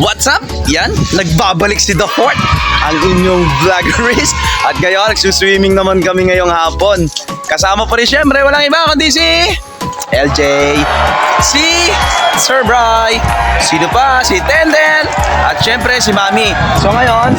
What's up? Yan, nagbabalik si The Fort, ang inyong vloggerist. At ngayon, nagsuswimming naman kami ngayong hapon. Kasama pa rin syempre, walang iba kundi si LJ, si Sir Bry, sino pa, si Tenden, at syempre si Mami. So ngayon,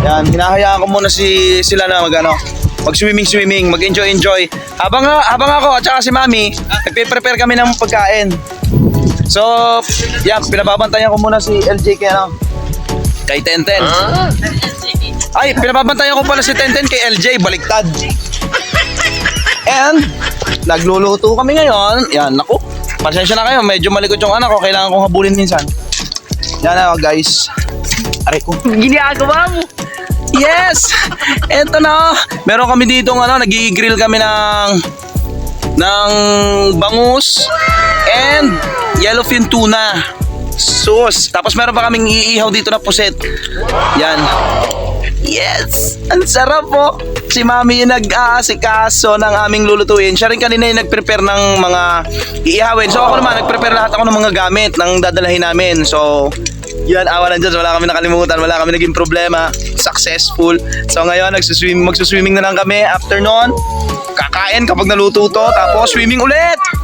yan, hinahayaan ko muna si sila na mag ano, mag-swimming swimming, mag-enjoy enjoy. Habang habang ako at saka si Mami, nagpe-prepare kami ng pagkain. So, yan, pinababantayan ko muna si LJ kay ano, kay Tenten. Ay, pinababantayan ko pala si Tenten kay LJ, baliktad. And, nagluluto kami ngayon. Yan, naku, pasensya na kayo, medyo malikot yung anak ko, kailangan kong habulin minsan. Yan na, guys. Aray ko. Ginagawa mo. Yes! Eto na. Meron kami dito ano, nagigrill kami ng ng bangus and yellowfin tuna. Sus. Tapos meron pa kaming iihaw dito na puset. Yan. Yes! Ang sarap po. Si Mami yung nag-aasikaso ng aming lulutuin. Siya rin kanina yung nag-prepare ng mga iihawin. So ako naman, nag-prepare lahat ako ng mga gamit ng dadalahin namin. So, yan, awa ng Diyos. Wala kami nakalimutan. Wala kami naging problema. Successful. So ngayon, nagsuswim, magsuswimming na lang kami. After nun, kakain kapag naluto to. Tapos swimming ulit!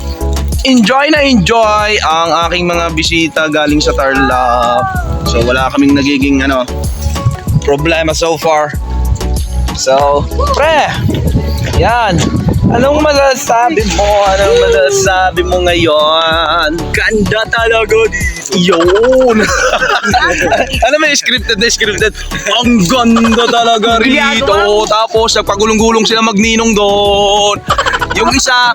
Enjoy na enjoy ang aking mga bisita galing sa Tarlac. So wala kaming nagiging ano, problema so far. So, pre, yan. Anong masasabi mo? Anong masasabi mo ngayon? Ganda talaga dito. Yun! ano may scripted na scripted? Ang ganda talaga rito. Tapos nagpagulong-gulong sila magninong doon. Yung isa,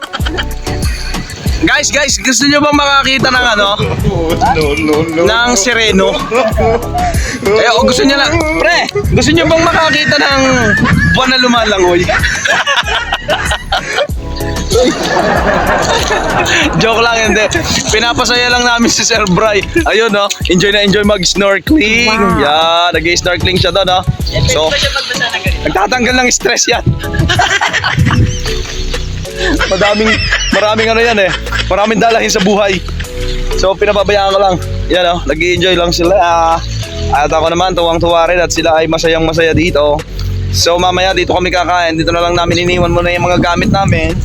Guys, guys, gusto nyo bang makakita ng ano? No, no, no. ng sireno. Eh, o gusto niya lang, pre, gusto niyo bang makakita ng buwan na lumalangoy? Joke lang hindi. Pinapasaya lang namin si Sir Bry. Ayun no, enjoy na enjoy mag-snorkeling. Yan, nag-snorkeling siya doon no. So, nagtatanggal ng stress yan. Madaming, maraming ano yan eh. Maraming dalahin sa buhay. So pinababayaan ko lang. Yan oh, nag enjoy lang sila. Ah, At ako naman tuwang-tuwa rin at sila ay masayang masaya dito. So mamaya dito kami kakain. Dito na lang namin iniwan muna yung mga gamit namin.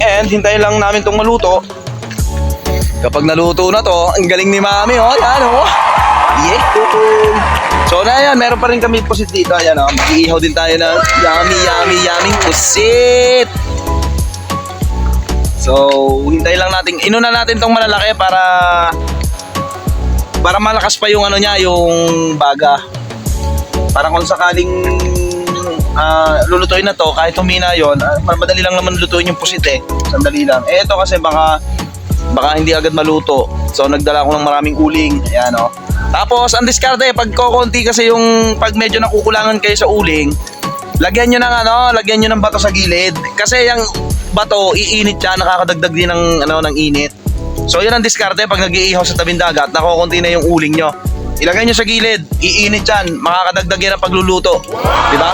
And hintayin lang namin tong maluto. Kapag naluto na to, ang galing ni Mami oh. Yan oh. Yeah. So na yan, meron pa rin kami pusit dito. Ayan oh, mag-iihaw din tayo ng yummy, yummy, yummy pusit. So, hintay lang natin. Inuna natin tong malalaki para para malakas pa yung ano niya, yung baga. Para kung sakaling ah, lulutuin na to, kahit humina yon, ah, madali lang naman lutuin yung pusit eh. Sandali lang. Eh ito kasi baka baka hindi agad maluto. So nagdala ko ng maraming uling. Ayan oh. Tapos ang diskarte pag kokonti kasi yung pag medyo nakukulangan kayo sa uling, lagyan nyo ng ano, lagyan nyo ng bato sa gilid. Kasi yung bato, iinit siya, nakakadagdag din ng, ano, ng init. So yun ang diskarte pag nag-iihaw sa tabing dagat, nakukunti na yung uling nyo. Ilagay nyo sa gilid, iinit yan, makakadagdag yan ang pagluluto. Di ba?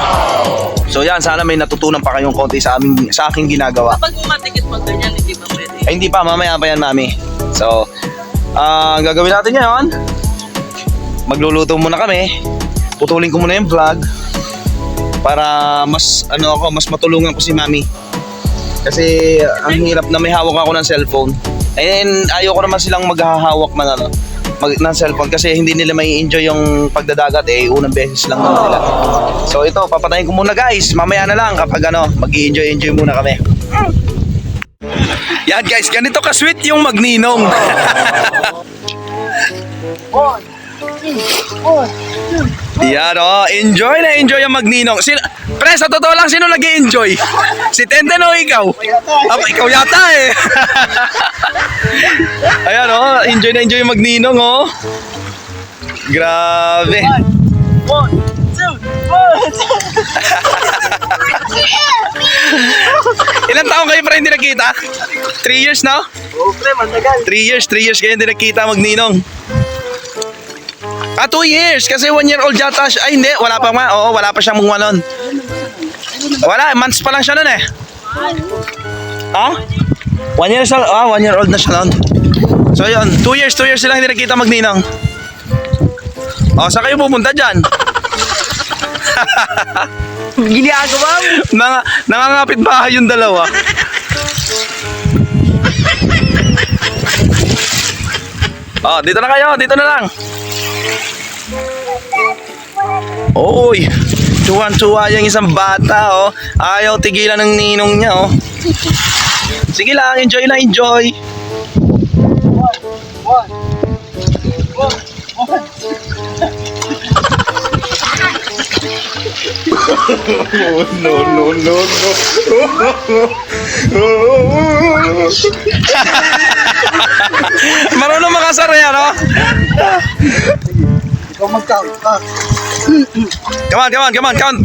So yan, sana may natutunan pa kayong konti sa, aming, sa aking ginagawa. Kapag umatikit pag ganyan, hindi ba pwede? Ay, hindi pa, mamaya pa yan, mami. So, ang gagawin natin ngayon, magluluto muna kami. Putulin ko muna yung vlog para mas ano ako, mas matulungan ko si mami. Kasi ang hirap na may hawak ako ng cellphone. And ayoko naman silang maghahawak ng ano, mag, ng cellphone kasi hindi nila may enjoy yung pagdadagat eh unang beses lang naman nila. So ito, papatayin ko muna guys. Mamaya na lang kapag ano, mag-enjoy enjoy muna kami. Yan guys, ganito ka-sweet yung magninong. Yan oh, enjoy na enjoy ang magninong. Sino, pre, sa totoo lang, sino nag enjoy Si Tenten o ikaw? Aba, ikaw yata eh. Ayan oh, enjoy na enjoy magninong oh. Grabe. One, two, one, two. Ilan taon kayo pre hindi nakita? 3 years na? Oh, pre, matagal. 3 years, 3 years kayo hindi nakita magninong. Ah, 2 years. Kasi 1 year old yata siya. Ay, hindi. Wala pa nga. Oo, wala pa siyang mga nun. Wala, months pa lang siya nun eh. Ha? 1 year, sa, ah, 1 year old na siya nun. So yun, 2 years, 2 years silang hindi nakita magninang. O, saan kayo pupunta dyan? Ginagawa mo. Nang, nangangapit bahay yung dalawa. Oh, dito na kayo, dito na lang. Oy, tuwan-tuwa yung isang bata, oh. Ayaw tigilan ng ninong niya, oh. Sige lang, enjoy lang, enjoy. Oh, no, no, no, no. Marunong makasar yan, oh. Ikaw mag-count ka. Come on, come on, come on, count.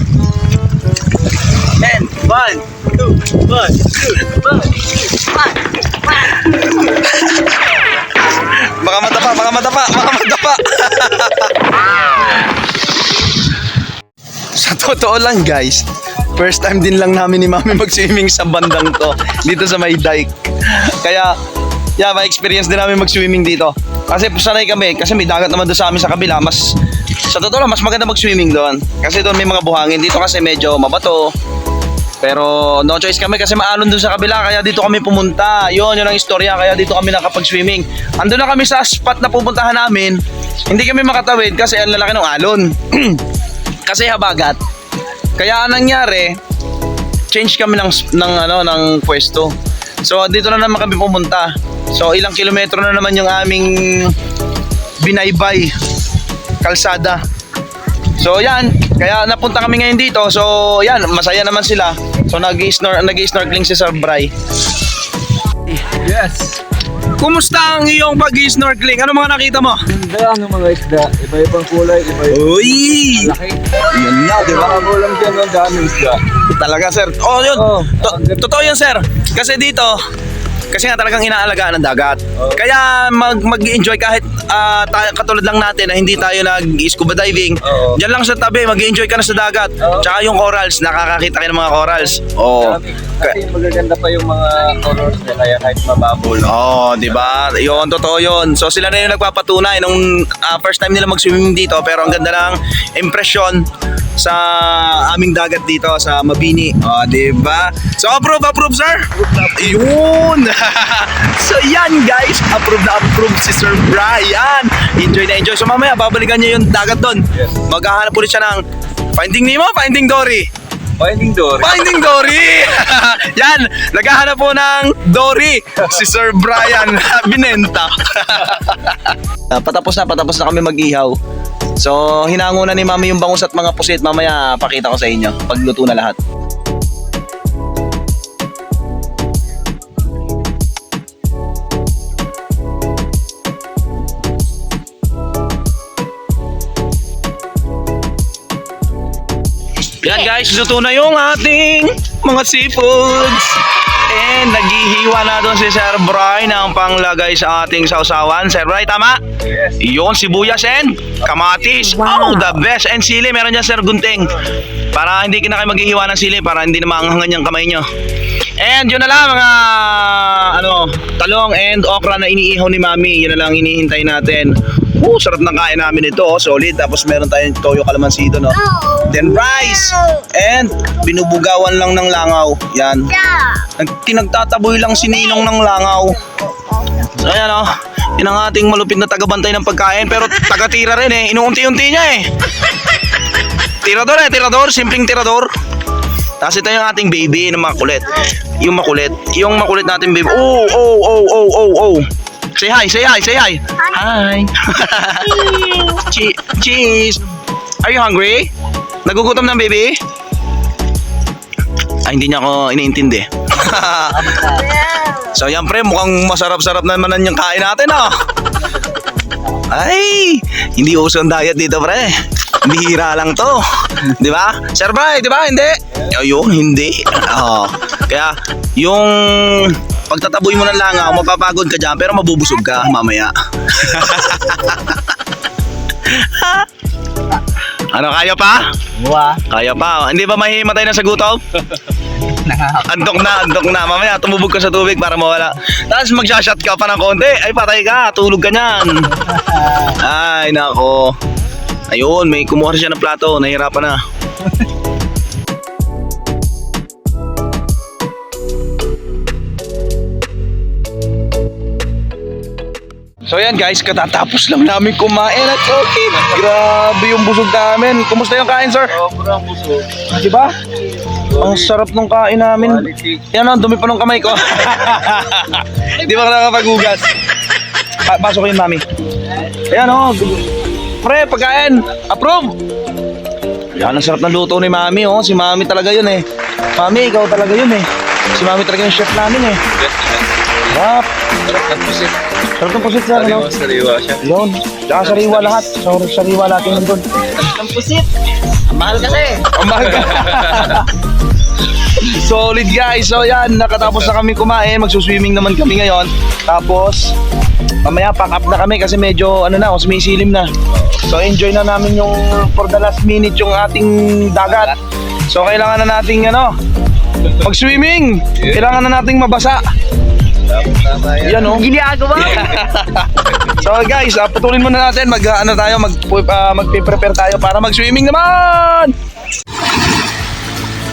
Ten, one, two, one, two, one, one. Baka madapa, baka madapa, baka madapa. sa totoo lang guys, first time din lang namin ni Mami mag-swimming sa bandang to, dito sa may dike. Kaya, yeah, may experience din namin mag-swimming dito. Kasi sanay kami, kasi may dagat naman doon sa amin sa kabila, mas, sa totoo lang, mas maganda mag-swimming doon. Kasi doon may mga buhangin, dito kasi medyo mabato, pero no choice kami kasi maalon dun sa kabila kaya dito kami pumunta. Yun, yun ang istorya kaya dito kami nakapag-swimming. Andun na kami sa spot na pupuntahan namin. Hindi kami makatawid kasi ang lalaki ng alon. kasi habagat. Kaya anong nangyari, change kami ng ng ano ng pwesto. So dito na naman kami pumunta. So ilang kilometro na naman yung aming binaybay kalsada. So yan, kaya napunta kami ngayon dito. So yan, masaya naman sila. So nag-snor nag-snorkeling si Sir Bry. Yes. Kumusta ang iyong pag-snorkeling? Ano mga nakita mo? Ganda ang mga isda. Iba-ibang kulay, iba-ibang Uy! laki. Yan nga, di ba? Mo lang dyan ang daming isda. Talaga, sir. Oh, yun. Oo. To- totoo yun, sir. Kasi dito, kasi nga talagang inaalagaan ng dagat. Oo. Kaya mag mag-enjoy kahit ah, tayo- katulad lang natin na hindi tayo nag-scuba diving. Oo. Diyan lang sa tabi, mag-enjoy ka na sa dagat. Oo. Tsaka yung corals, nakakakita kayo ng mga corals. Oh. Dami. Kasi magaganda pa yung mga colors niya kaya kahit mababol. Oo, oh, di ba? Yun, totoo yun. So sila na yung nagpapatunay nung ah, first time nila mag-swimming dito pero ang ganda ng impression sa aming dagat dito sa Mabini. Oh, di ba? So approve, approve, sir? Yun! so yan guys, approve na approve si Sir Brian. Enjoy na enjoy. So mamaya babalikan niyo yung dagat doon. Yes. Maghahanap ulit siya ng Finding Nemo, Finding Dory. Finding Dory. Finding Dory! Yan, naghahanap po ng Dory si Sir Brian Binenta. Ah, patapos na, patapos na kami mag-ihaw. So, hinango na ni Mami yung bangus at mga pusit. Mamaya, pakita ko sa inyo. Pagluto na lahat. Guys, luto na yung ating mga seafoods. And naghihiwa na doon si Sir Bry ng panglagay sa ating sausawan. Sir Bry, tama? Yes. Yun, sibuyas and kamatis. Oh, the best. And sili, meron dyan Sir Gunting. Para hindi ka na kayo maghihiwa ng sili, para hindi na maanghangan yung kamay nyo. And yun na lang mga talong and okra na iniihaw ni Mami. Yun na lang hinihintay natin. Oh, sarap ng kain namin ito. Oh, solid. Tapos meron tayong toyo kalamansi doon. Oh. Then rice. And binubugawan lang ng langaw. Yan. Nag- Tinagtataboy lang si Ninong ng langaw. So ayan oh. Yun ang ating malupit na tagabantay ng pagkain. Pero taga-tira rin eh. Inuunti-unti niya eh. Tirador eh, tirador. Simpleng tirador. Tapos ito yung ating baby na makulit. Yung makulit. Yung makulit natin baby. Oh, oh, oh, oh, oh, oh. Say hi, say hi, say hi. Hi. Che- cheese. Are you hungry? Nagugutom ng baby? Ay, hindi niya ako iniintindi. so yan pre, mukhang masarap-sarap naman yung kain natin ah. Ay, hindi uso ang diet dito pre. Bihira lang to. Di ba? Sir Bray, di ba? Hindi. Ayun, hindi. Oo. Kaya, yung pagtataboy mo ng langaw, mapapagod ka dyan, pero mabubusog ka mamaya. ano, kaya pa? Wow. Kaya pa. Hindi ba mahihimatay na sa gutom? Antok na, antok na. Mamaya tumubog ka sa tubig para mawala. Tapos magsashot ka pa ng konti. Ay, patay ka. Tulog ka niyan. Ay, nako. Ayun, may kumuha siya ng plato. Nahirapan na. So yan guys, katatapos lang namin kumain at okay. Grabe yung busog namin. Kumusta yung kain, sir? Sobrang busog. Di ba? Ang sarap nung kain namin. Yan ang dumi pa ng kamay ko. Di ba ka nakapaghugas? Pa pasok yun, mami. Ayan o. Oh. Pre, pagkain. Approve. Yan, ang sarap ng luto ni mami oh. Si mami talaga yun eh. Mami, ikaw talaga yun eh. Si mami talaga yung chef namin eh. Sarap. Sarap ng pusit. Sarap ng pusit sir, ano? Sariwa, sariwa siya. Yun. Tsaka sariwa lahat. So, sariwa lahat yung nandun. Ang pusit. Mahal kasi. Ang mahal ka. Solid guys. So yan, nakatapos na kami kumain. Magsuswimming naman kami ngayon. Tapos, mamaya pack up na kami kasi medyo ano na, sumisilim na. So enjoy na namin yung for the last minute yung ating dagat. So kailangan na nating ano, mag-swimming. Kailangan na nating mabasa. Yan. Oh. Ginagawa. so guys, uh, putulin muna natin mag uh, ano tayo mag uh, magpe-prepare tayo para mag-swimming naman.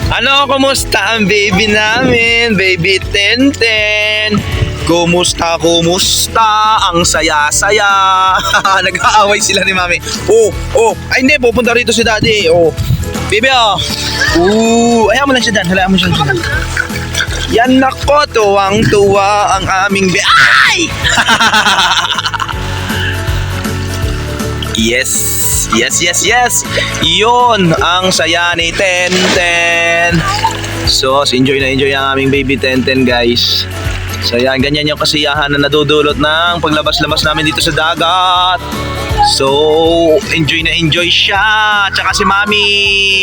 Ano, kumusta ang baby namin? Baby Tenten. Kumusta, kumusta? Ang saya-saya. Nag-aaway sila ni Mami. Oh, oh. Ay, hindi. Pupunta rito si Daddy. Oh. Baby, oh. Ooh. Ayaw mo lang siya dyan. Halayaan mo siya dyan. Yan nako, tuwang-tuwa ang aming be... Ay! yes, yes, yes, yes. Yun ang saya ni Tenten. So, enjoy na enjoy ang aming baby Tenten, guys. So, yan, ganyan yung kasiyahan na nadudulot ng paglabas-labas namin dito sa dagat. So, enjoy na enjoy siya. Tsaka si Mami,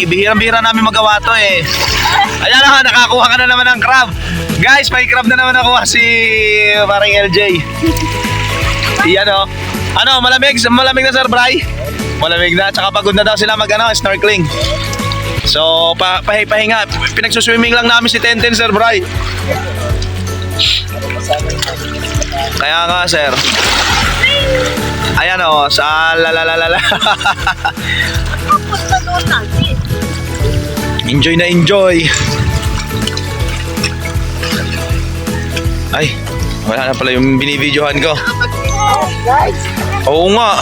bihirang-bihira namin magawa to eh. Ayan na, nakakuha ka na naman ng crab. Guys, may crab na naman nakuha si parang LJ. Iyan o. Ano, malamig? Malamig na Sir Bray? Malamig na. Tsaka pagod na daw sila mag ano, snorkeling. So, pa pahi-pahinga. Pinagsuswimming lang namin si Tenten, Sir Bray. Kaya nga, Sir. Ayan o, sa lalalala. enjoy na enjoy. Ay, wala na pala yung binibidyohan ko. Oo nga.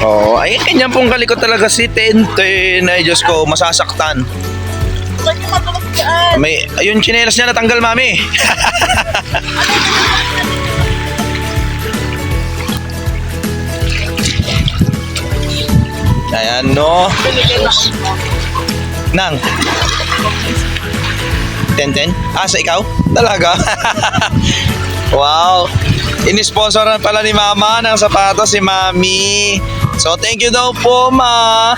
Oo, oh, ay kanya pong kalikot talaga si Tenten. Ay, Diyos ko, masasaktan. May, ayun, chinelas niya natanggal, mami. Ayan, no. Nang. Tenten? Ah, sa ikaw? Talaga? wow. Inisponsoran pala ni Mama ng sapatos si Mami. So, thank you daw po, Ma.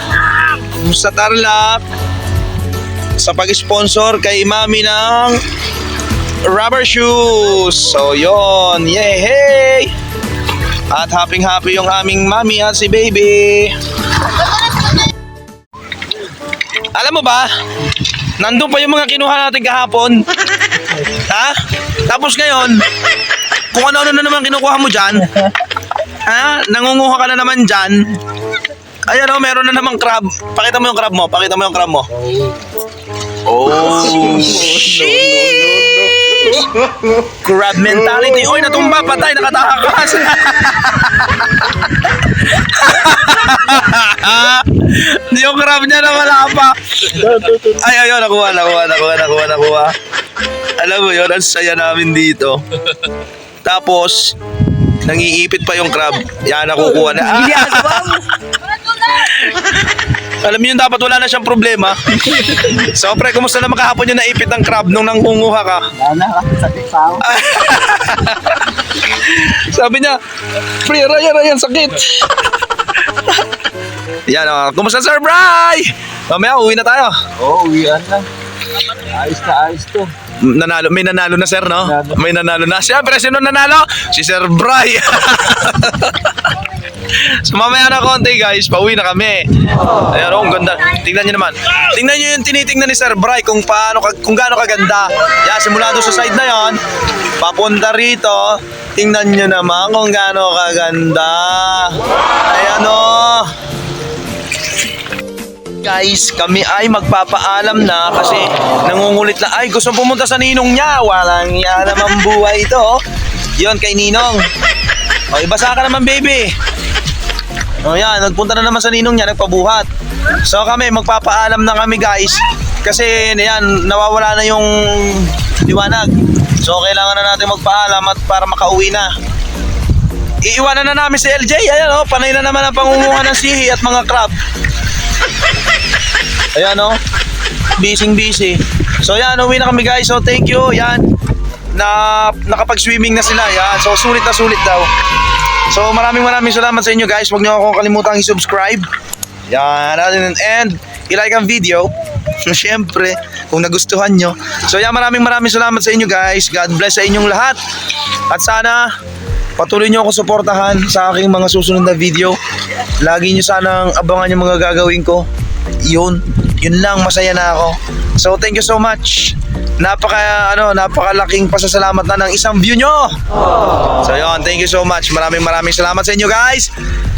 Sa Tarlac. Sa pag-sponsor kay Mami ng rubber shoes. So, yon Yay! At happy-happy yung aming mami at si baby. Alam mo ba, nandun pa yung mga kinuha natin kahapon. Ha? Tapos ngayon, kung ano-ano na naman kinukuha mo dyan, ha? Nangunguha ka na naman dyan. Ayan o, meron na namang crab. Pakita mo yung crab mo, pakita mo yung crab mo. Oh, shit! Crab mentality. Oy, natumba, patay, nakatakas. yung crab niya na wala pa. Ay, ayun, nakuha, nakuha, nakuha, nakuha, nakuha. Alam mo yun, ang saya namin dito. Tapos, nangiipit pa yung crab. Yan, nakukuha na. Ah! Alam niyo dapat wala na siyang problema. so, pre, kumusta naman kahapon yung naipit ng crab nung nangunguha ka? Wala ka. Sakit. Sabi niya, pre, Ryan, Ryan, sakit. Yan, oh. kumusta Sir Bry? Mamaya, uwi na tayo. Oo, oh, uwian na. Ayos na ayos to. Nanalo, may nanalo na sir, no? Nanalo. May nanalo na. Siyempre, sino nanalo? Si Sir Bry. So mamaya na konti guys, pauwi na kami. Ayan, oh, ganda. Tingnan nyo naman. Tingnan nyo yung tinitingnan ni Sir Bry kung paano, kung gaano kaganda. Yan, simula doon sa side na yon, papunta rito. Tingnan nyo naman kung gaano kaganda. Ayan oh. Guys, kami ay magpapaalam na kasi nangungulit lang. Ay, gusto pumunta sa ninong niya. Walang yan naman buhay ito. oh. Yun, kay ninong. O, ibasa ka naman, baby. O yan, nagpunta na naman sa ninong niya, nagpabuhat. So kami, magpapaalam na kami guys. Kasi yan, nawawala na yung liwanag. So kailangan na natin magpaalam at para makauwi na. Iiwanan na namin si LJ. Ayan o, panay na naman ang pangunguha ng sihi at mga crab. Ayan o, busy busy. So yan, uwi na kami guys. So thank you. Yan, na nakapag-swimming na sila. Yan, so sulit na sulit daw. So maraming maraming salamat sa inyo guys. Huwag niyo akong kalimutang i-subscribe. Yan, and, i-like ang video. Siyempre, kung nagustuhan nyo. So yan, maraming maraming salamat sa inyo guys. God bless sa inyong lahat. At sana, patuloy nyo ako suportahan sa aking mga susunod na video. Lagi nyo sanang abangan yung mga gagawin ko. Yun, yun lang, masaya na ako. So thank you so much. Napaka, ano, napakalaking pasasalamat na ng isang view nyo. So yun, thank you so much. Maraming maraming salamat sa inyo guys.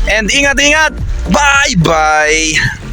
And ingat-ingat. Bye-bye.